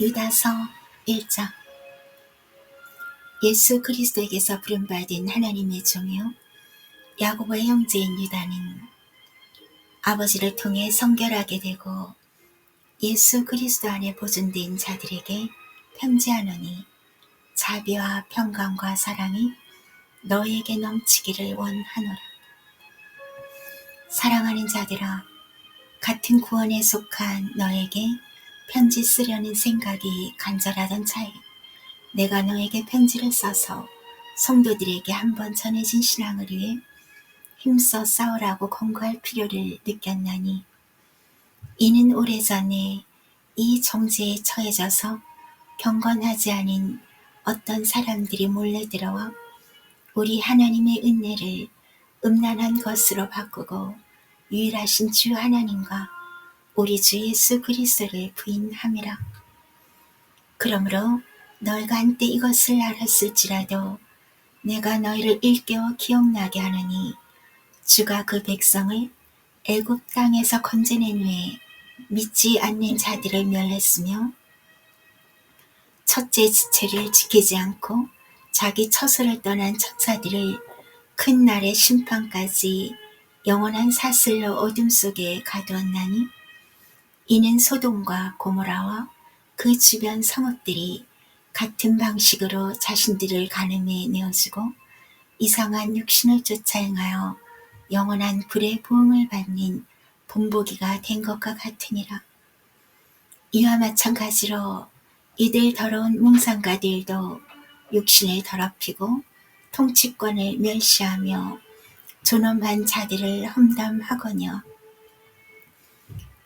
유다서 1장 예수 그리스도에게서 부름받은 하나님의 종이요 야고보의 형제인 유다는 아버지를 통해 성결하게 되고 예수 그리스도 안에 보존된 자들에게 편지하노니 자비와 평강과 사랑이 너에게 넘치기를 원하노라. 사랑하는 자들아 같은 구원에 속한 너에게 편지 쓰려는 생각이 간절하던 차에 내가 너에게 편지를 써서 성도들에게 한번 전해진 신앙을 위해 힘써 싸우라고 권고할 필요를 느꼈나니 이는 오래전에 이 정죄에 처해져서 경건하지 않은 어떤 사람들이 몰래 들어와 우리 하나님의 은혜를 음란한 것으로 바꾸고 유일하신 주 하나님과 우리 주 예수 그리스도를 부인함이라. 그러므로 너희가 한때 이것을 알았을지라도 내가 너희를 일깨워 기억나게 하느니 주가 그 백성을 애굽 땅에서 건져낸 후에 믿지 않는 자들을 멸했으며 첫째 지체를 지키지 않고 자기 처소를 떠난 천사들을 큰 날의 심판까지 영원한 사슬로 어둠 속에 가두었나니 이는 소돔과 고모라와 그 주변 성읍들이 같은 방식으로 자신들을 가늠해 내어주고 이상한 육신을 쫓아 행하여 영원한 불의 부흥을 받는 본보기가 된 것과 같으니라. 이와 마찬가지로 이들 더러운 몽상가들도 육신을 더럽히고 통치권을 멸시하며 존엄한 자들을 험담하거녀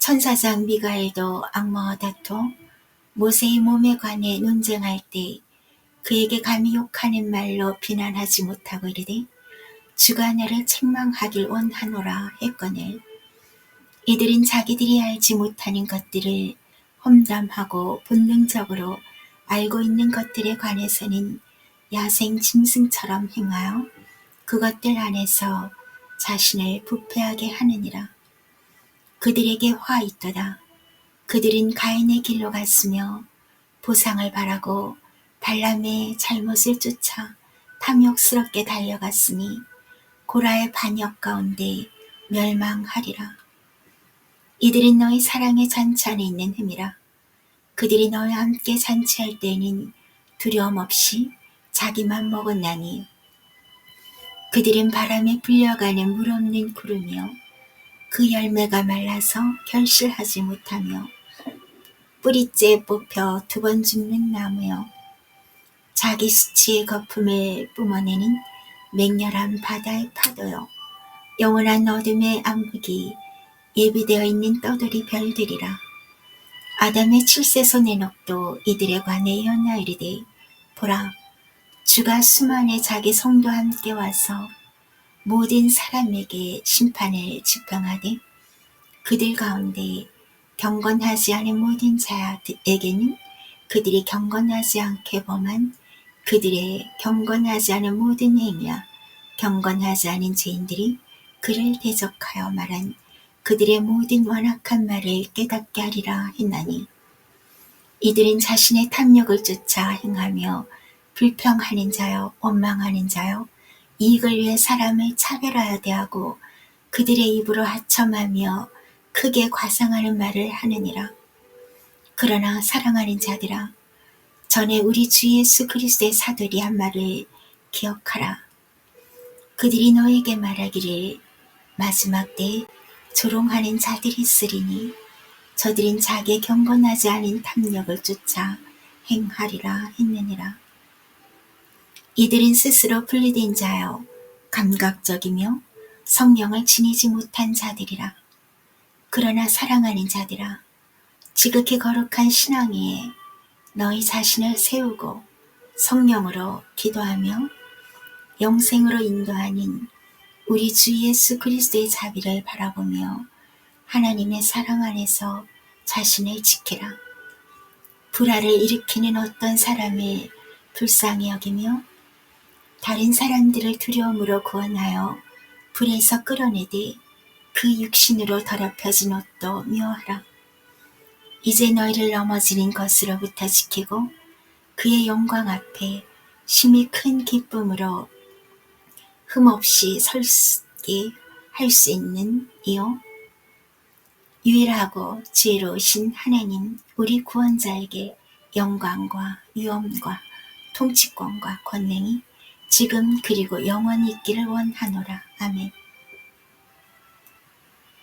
천사장 미가엘도 악마와 다투 모세의 몸에 관해 논쟁할 때 그에게 감히 욕하는 말로 비난하지 못하고 이르되 주가 나를 책망하길 원하노라 했거늘 이들은 자기들이 알지 못하는 것들을 험담하고 본능적으로 알고 있는 것들에 관해서는 야생 짐승처럼 행하여 그것들 안에서 자신을 부패하게 하느니라. 그들에게 화 있도다. 그들은 가인의 길로 갔으며 보상을 바라고 발람의 잘못을 쫓아 탐욕스럽게 달려갔으니 고라의 반역 가운데 멸망하리라. 이들은 너희 사랑의 잔치 안에 있는 흠이라. 그들이 너희와 함께 잔치할 때는 두려움 없이 자기만 먹었나니 그들은 바람에 불려가는 물 없는 구름이요 그 열매가 말라서 결실하지 못하며 뿌리째 뽑혀 두 번 죽는 나무요. 자기 수치의 거품을 뿜어내는 맹렬한 바다의 파도요. 영원한 어둠의 암흑이 예비되어 있는 떠돌이 별들이라. 아담의 칠세 손의 넋도 이들에 관해 예언하 이르되 보라 주가 수만의 자기 성도 함께 와서 모든 사람에게 심판을 집행하되 그들 가운데 경건하지 않은 모든 자에게는 그들이 경건하지 않게 범한 그들의 경건하지 않은 모든 행위와 경건하지 않은 죄인들이 그를 대적하여 말한 그들의 모든 완악한 말을 깨닫게 하리라 했나니 이들은 자신의 탐욕을 쫓아 행하며 불평하는 자여 원망하는 자여 이익을 위해 사람을 차별하여 대하고 그들의 입으로 하첨하며 크게 과상하는 말을 하느니라. 그러나 사랑하는 자들아, 전에 우리 주 예수 그리스도의 사도리 한 말을 기억하라. 그들이 너에게 말하기를 마지막 때에 조롱하는 자들이 있으리니 저들은 자기 경건하지 않은 탐욕을 쫓아 행하리라 했느니라. 이들은 스스로 분리된 자여 감각적이며 성령을 지니지 못한 자들이라. 그러나 사랑하는 자들아, 지극히 거룩한 신앙 위에 너희 자신을 세우고 성령으로 기도하며 영생으로 인도하는 우리 주 예수 그리스도의 자비를 바라보며 하나님의 사랑 안에서 자신을 지키라. 불화를 일으키는 어떤 사람을 불쌍히 여기며 다른 사람들을 두려움으로 구원하여 불에서 끌어내되 그 육신으로 더럽혀진 옷도 묘하라. 이제 너희를 넘어지는 것으로부터 지키고 그의 영광 앞에 심히 큰 기쁨으로 흠없이 설게 할 수 있는 이요 유일하고 지혜로우신 하나님 우리 구원자에게 영광과 위엄과 통치권과 권능이 지금 그리고 영원히 있기를 원하노라. 아멘.